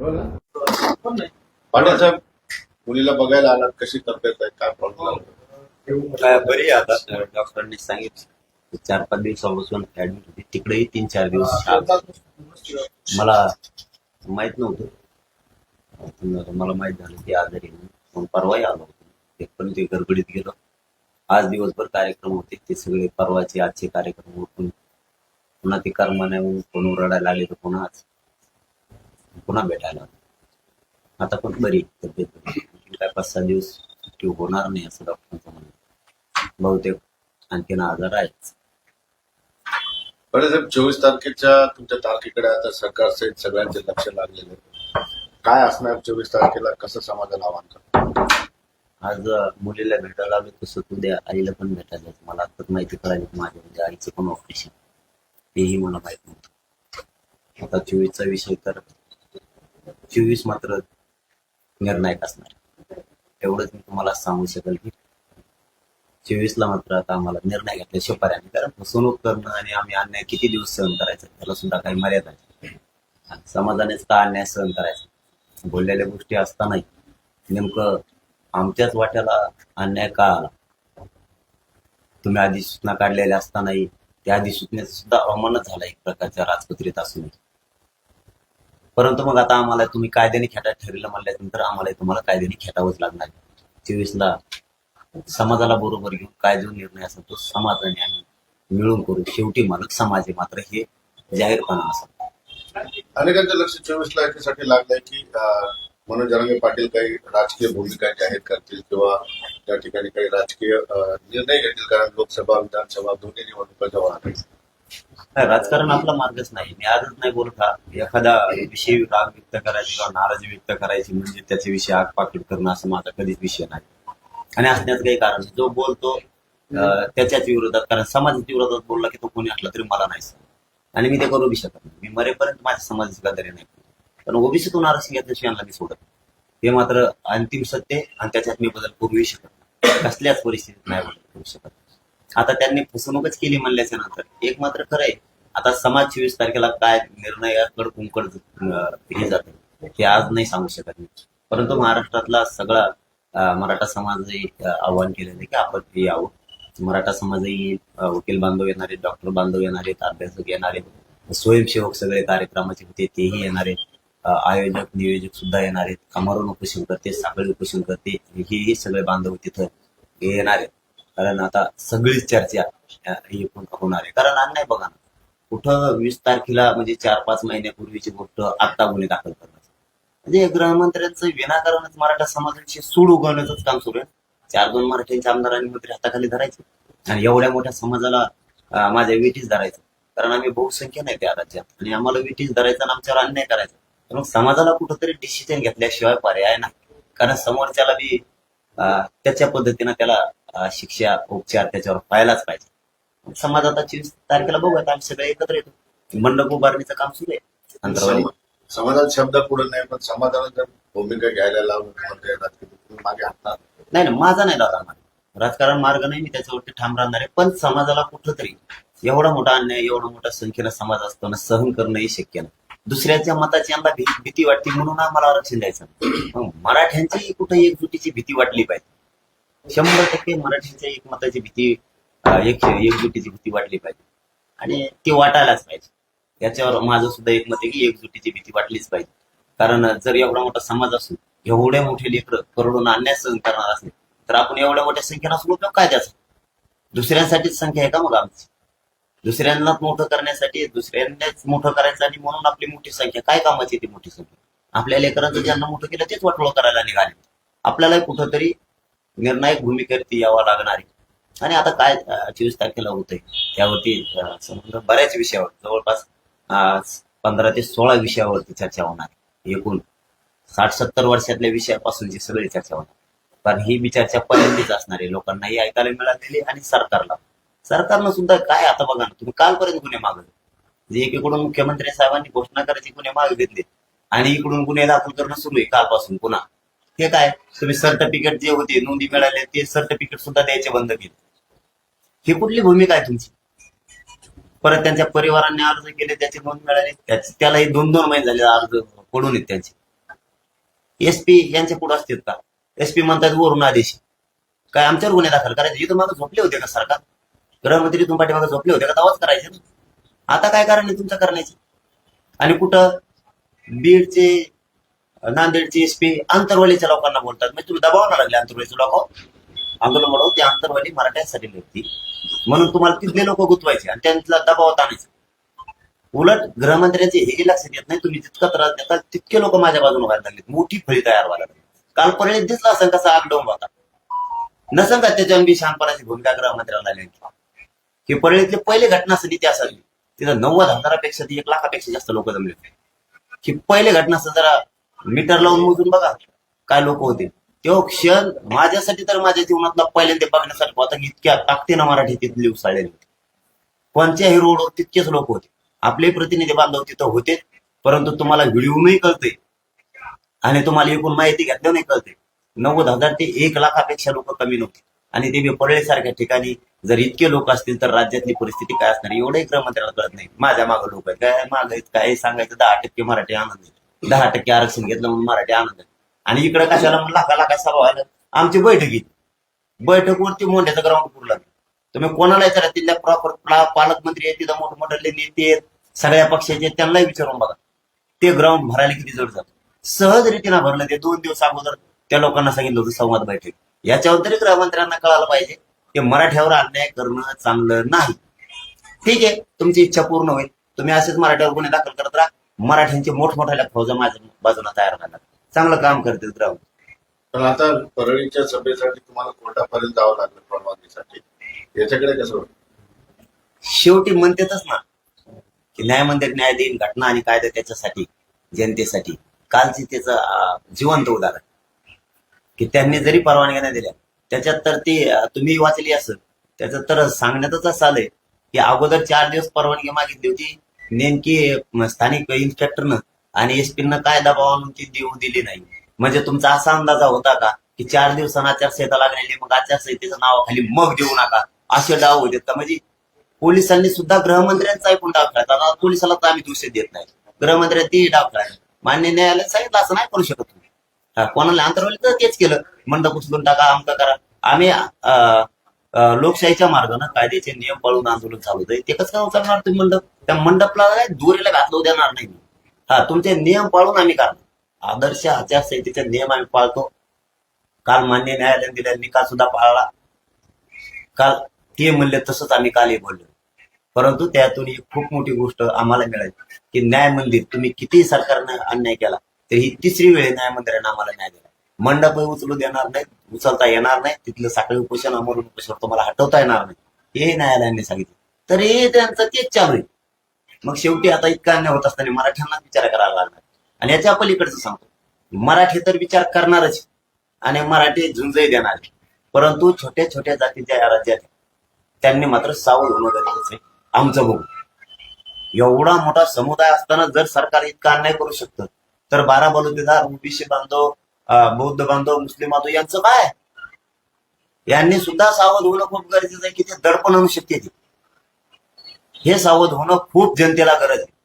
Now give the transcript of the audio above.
पाटील साहेब मुलीला बघायला आलात कशी तब्येत आहे काय प्रॉब्लेम बरी आता. डॉक्टरांनी सांगितलं. चार पाच दिवसापासून ऍडमिट होती. तिकडेही तीन चार दिवस मला माहीत नव्हतं. मला माहीत झालं की आजारी म्हणून. परवाही आलो होतो. एक पण ते गडबडीत गेलो. आज दिवसभर कार्यक्रम होते. ते सगळे परवाचे आजचे कार्यक्रम उठून पुन्हा ते कर्माने कोण रडायला लागले तर पुन्हा आज. पुन्हा भेटायला. आता पण बरी तब्येत. काय पाच सहा दिवस सुट्टी होणार नाही असं डॉक्टरांचं म्हणणं बहुतेक आणखीन आजार आहेच साहेब चोवीस तारखेच्या तुमच्या तारखेकडे आता सरकार सहित सगळ्यांचे लक्ष लागलेले. काय असणार चोवीस तारखेला? कसं समाजाला आव्हान करणार? आज मुलीला भेटायला आलो तसं उद्या आईला पण भेटायला. मला आताच माहिती कळाली की माझ्या म्हणजे आईचं पण ऑपरेशन तेही मला माहीत नव्हतं. आता चोवीसचा विषय तर चोवीस मात्र निर्णायक असणार. एवढंच मी तुम्हाला सांगू शकेल की चोवीसला मात्र आता आम्हाला निर्णय घेतला शिपाऱ्याने कारण फसवणूक करणं आणि आम्ही अन्याय किती दिवस सहन करायचं त्याला सुद्धा काही मर्यादा नाही. समाजानेच का अन्याय सहन करायचा? बोललेल्या गोष्टी असतानाही नेमकं आमच्याच वाट्याला अन्याय का आला? तुम्ही अधिसूचना काढलेल्या असतानाही त्या अधिसूचनेचा सुद्धा अवमानच झाला एक प्रकारच्या राजपत्रित असून परंतु मग आता आम्हाला तुम्ही कायद्याने खेटा ठरलं म्हणल्यानंतर आम्हाला तुम्हाला कायद्याने खेटावंच लागणार. चोवीसला समाजाला बरोबर घेऊन काय जो निर्णय असेल तो समाजाने आम्ही मिळून करू. शेवटी मालक समाज आहे मात्र हे जाहीरपणा असं. अनेकांच्या लक्ष चोवीसला याच्यासाठी लागलंय की मनोज जरांगे पाटील काही राजकीय भूमिका जाहीर करतील किंवा त्या ठिकाणी काही राजकीय निर्णय घेतील कारण लोकसभा विधानसभा दोन्ही निवडणुका जवळ आहेत. नाही, राजकारण आपला मार्गच नाही. मी आजच नाही बोलत हा. एखादा विषय राग व्यक्त करायची किंवा नाराजी व्यक्त करायची म्हणजे त्याचे विषय आग पाकीट करणं असं माझा कधीच विषय नाही. आणि असण्याचं काही कारण नाही. जो बोलतो अं, त्याच्याच विरोधात कारण समाजाच्या विरोधात बोलला की तो कोणी असला तरी मला नाही आणि मी ते करू बी शकत नाही. मी मरेपर्यंत माझ्या समाजाची गद्दारी नाही करत. पण ओबीसीतून आरक्षण घेतल्याशिवाय यांना मी सोडत नाही. हे मात्र अंतिम सत्य आणि त्याच्यात मी बदल करूही शकत नाही. कसल्याच परिस्थितीत नाही बदल करू शकत. आता त्यांनी फसवणूकच केली म्हणल्याच्या नंतर एक मात्र खरं आहे आता समाज चोवीस तारखेला काय निर्णयाकड कुंकड हे जात हे आज नाही सांगू शकत परंतु महाराष्ट्रातला सगळा मराठा समाजही आव्हान केलेलं आहे की आपण हे यावं. मराठा समाजही वकील बांधव येणारे डॉक्टर बांधव येणारे अभ्यासक येणारे स्वयंसेवक सगळे कार्यक्रमाचे होते तेही येणारे आयोजक नियोजक सुद्धा येणार आहेत कामारून उपोषण करते साखळी उपोषण करते हेही सगळे बांधव तिथं येणार. आहेत कारण आता सगळीच चर्चा ही होणार आहे. कारण अन्याय बघा ना कुठं वीस तारखेला म्हणजे चार पाच महिन्यापूर्वीची गोष्ट आत्ता गुन्हे दाखल करण्याचं. म्हणजे गृहमंत्र्यांचं विनाकारणच मराठा समाजाविषयी सूड उगवण्याचंच काम सुरू आहे. चार दोन मराठ्यांच्या आमदार आणि मंत्री हाताखाली धरायचे. आणि एवढ्या मोठ्या समाजाला माझ्या वेटीच धरायचं. कारण आम्ही बहुसंख्य नाही त्या राज्यात. आणि आम्हाला वेटीच धरायचा आणि आमच्यावर अन्याय करायचा. तर मग समाजाला कुठंतरी डिसिजन घेतल्याशिवाय पर्याय नाही. कारण समोरच्याला बी त्याच्या पद्धतीनं त्याला शिक्षा उपचार त्याच्यावर पाहायलाच पाहिजे. समाज आता चोवीस तारखेला बघूयात आम्ही सगळे एकत्र येतो. मंडप उभारणीचं काम सुरू आहे. अंतरवाली. सम- समाजात शब्द पुढे नाही पण समाजाला जर भूमिका घ्यायला लावून मागे हातात नाही नाही माझा नाही दादा मार्ग राजकारण मार्ग नाही मी त्याच्यावरती ठाम राहणार आहे. पण समाजाला कुठंतरी एवढा मोठा अन्याय एवढा मोठा संख्येनं समाज असताना सहन करणंही शक्य नाही. दुसऱ्याच्या मताची यंदा भी- भीती वाटते म्हणून आम्हाला आरक्षण द्यायचं मराठ्यांची कुठे एकजुटीची भीती वाटली पाहिजे? शंभर टक्के मराठीच्या एकमताची भीती एक एकजुटीची भीती वाटली पाहिजे. आणि ती वाटायलाच पाहिजे. याच्यावर माझं सुद्धा एकमत आहे की एकजुटीची भीती वाटलीच पाहिजे. कारण जर एवढा मोठा समाज असून एवढे मोठे लेकर करोडून अन्याय सहन करणार असेल तर आपण एवढ्या मोठ्या संख्येनं असून उपयोग काय त्याचा? दुसऱ्यांसाठीच संख्या आहे का मग आमची? दुसऱ्यांनाच मोठं करण्यासाठी दुसऱ्यांनाच मोठं करायचं आणि म्हणून आपली मोठी संख्या काय कामाची ती मोठी संख्या? आपल्या लेकरांचं ज्यांना मोठं केलं तेच वाटोळ करायला निघाले. आपल्याला कुठंतरी निर्णायक भूमिकेवरती यावं लागणार. आहे आणि आता काय चोवीस तारखेला होतंय. त्यावरती संबंध बऱ्याच विषयावर जवळपास पंधरा ते सोळा विषयावरती चर्चा होणार आहे. एकूण साठ सत्तर वर्षातल्या विषयापासूनची सगळी चर्चा होणार कारण ही मी चर्चा पहिल्यांदीच असणार आहे. लोकांनाही ऐकायला मिळालेली आणि सरकारला. सरकारनं सुद्धा काय आता बघा ना तुम्ही कालपर्यंत गुन्हे मागवले. जे एकीकडून मुख्यमंत्री साहेबांनी घोषणा करायची गुन्हे मागे घेतले. आणि इकडून गुन्हे दाखल करणं सुरू आहे कालपासून पुन्हा. हे काय? तुम्ही सर्टिफिकेट जे होते नोंदी मिळाले ते सर्टिफिकेट सुद्धा द्यायचे बंद केले. ही कुठली भूमिका आहे तुमची? परत त्यांच्या परिवारांनी अर्ज केले त्याची नोंद मिळाली त्यालाही दोन दोन महिने झाले अर्ज पडून आहेत त्यांचे. एसपी यांचे पुढे असतील का? एसपी म्हणतात वरून आदेश. काय आमच्यावर गुन्हे दाखल करायचे? इथून मागे झोपले होते का सरकार? गृहमंत्री इथून पाठीमागे झोपले होते का? तवाच करायचे ना. आता काय कारण आहे तुमचं करण्याचे? आणि कुठं? बीडचे नांदेडचे एसपी आंतरवालीच्या लोकांना बोलतात. म्हणजे तुम्ही दबाव लागले आंतरवालीचे लोक. आंदोलन म्हणून ते आंतरवाली मराठ्यांसाठी लढती म्हणून तुम्हाला तिथले लोक गुंतवायचे आणि त्यांना दबावात आणायचे. उलट गृहमंत्र्यांचे हे लक्षात येत नाही. तुम्ही जितका त्रास देता तितके लोक माझ्या बाजूने व्हायला लागले मोठी फळी तयार व्हायला लागली. काल परळीत दिसला असं कसा आग होता. नसन का त्याच्या बी शहाणपणाची भूमिका गृहमंत्र्याला नेमकी की परळीतले पहिले घटनास्थळी ती असावी. तिथं नव्वद हजारापेक्षा ती एक लाखापेक्षा जास्त लोक जमले होते. पहिली पहिले घटनास्थळ जरा मीटर लावून मोजून बघा काय लोक होते. तो क्षण माझ्यासाठी तर माझ्या जीवनातला पहिल्यांदा बघण्यासाठी होता की इतक्या ताकदीनं मराठी तिथली उसाळलेली होती. कोणत्याही रोडवर तितकेच लोक होते. आपले प्रतिनिधी बांधव तिथं होते परंतु तुम्हाला व्हिडिओनही कळते आणि तुम्हाला एकूण माहिती घेतल्यानंही कळते नव्वद हजार ते एक लाखापेक्षा लोक कमी नव्हते. आणि ते पळेसारख्या ठिकाणी जर इतके लोक असतील तर राज्यातली परिस्थिती काय असणार एवढंही गृहमंत्र्याला कळत नाही. माझ्या मागं लोक आहेत. काय माग आहेत काय सांगायचं दहा टक्के मराठी आनंद आहे. दहा टक्के आरक्षण घेतलं म्हणून मराठी आनंद. आणि इकडे कशाला म्हणून लाखा लाखा सभा व्हायला? आमची बैठकी बैठकवरती मोंढ्याचं ग्राउंड पुरला तुम्ही कोणाला विचारा तिथल्या प्रॉपर पालकमंत्री आहेत तिथं मोठे मोठे नेते आहेत सगळ्या पक्षाचे आहेत, त्यांनाही विचारून बघा. ते ग्राउंड भरायला किती जड जातं सहज रीतीनं भरलं ते. दोन दिवस अगोदर त्या लोकांना सांगितलं होतं संवाद बैठक. याच्यावर तरी गृहमंत्र्यांना कळायला पाहिजे की मराठ्यावर अन्याय करणं चांगलं नाही. ठीक आहे तुमची इच्छा पूर्ण होईल. तुम्ही असेच मराठ्यावर गुन्हे दाखल करत राहा. मराठ्यांची मोठमोठ्या फौजा माझ्या बाजूला तयार व्हायला चांगलं काम करतील ग्राउंड पण आता परळीच्या सभेसाठी तुम्हाला कोर्टापर्यंत जावं लागलं परवानगीसाठी. याच्याकडे कसं शेवटी म्हणतेतच ना की न्याय मंदिर न्याय देईन घटना आणि कायदा त्याच्यासाठी जनतेसाठी. कालची त्याचं जिवंत उदाहरण. की त्यांनी जरी परवानग्या नाही दिल्या त्याच्यात तर ती तुम्ही वाचली असं त्याचं तर सांगण्यातच असं आलंय की अगोदर चार दिवस परवानगी मागितली होती नेमकी स्थानिक इन्स्पेक्टरनं आणि एसपीनं काय दबाव आणून ती देऊ दिली नाही. म्हणजे तुमचा असा अंदाजा होता का की चार दिवसांना आचारसंहिता लागलेली मग आचारसंहितेच्या नावाखाली मग देऊ नका असे डाव होते. का म्हणजे पोलिसांनी सुद्धा गृहमंत्र्यांचा ऐकून डाव खेळतात आता पोलिसाला तर आम्ही दोष देत नाही. गृहमंत्र्यांनी ते डाव खेळायला मान्य न्यायालयात सांगितलं असं नाही करू शकत तुम्ही. कोणाला अंतरवली तर तेच केलं. मंडप उचलून टाका आमका करा. आम्ही अं, लोकशाहीच्या मार्गानं कायद्याचे नियम पाळून आंदोलन चालू होतं ते कसं काय तुम्ही मंडप? त्या मंडपला दोरीला घातलं देणार नाही हा तुमचे नियम पाळून आम्ही करणार आदर्श आचारसंहितेचे नियम आम्ही पाळतो. काल मान्य न्यायालयाने दिलेला निकाल सुद्धा पाळला. काल ते म्हणले तसंच आम्ही कालही बोललो. परंतु त्यातून ही खूप मोठी गोष्ट आम्हाला मिळाली की न्याय मंदिर तुम्ही किती सरकारनं अन्याय केला तर ही तिसरी वेळ न्याय मंदिरानं आम्हाला न्याय दिला. मंडप उचलू देणार नाही उचलता येणार नाही तिथलं साखळी उपोषण अमरून उपोषण तुम्हाला हटवता येणार नाही हे न्यायालयाने सांगितलं. तर हे त्यांचं तेच चालू आहे. मग शेवटी आता इतका अन्याय होत असताना मराठ्यांना विचार करायला लागणार आणि याच्या पलीकडचं सांगतो. मराठी तर विचार करणारच. आणि मराठी झुंजही देणार. परंतु छोट्या छोट्या जातीच्या या राज्यात त्यांनी मात्र सावध होणं गरजेचं आहे. आमचं बघू. एवढा मोठा समुदाय असताना जर सरकार इतका अन्याय करू शकतं तर बारा बलुतेदार ओबीसी बांधव बौद्ध बांधव मुस्लिम बांधव यांचं काय? यांनी सुद्धा सावध होणं खूप गरजेचं आहे की ते दडपण आणू शकते हे सावध होणं खूप जनतेला गरज आहे.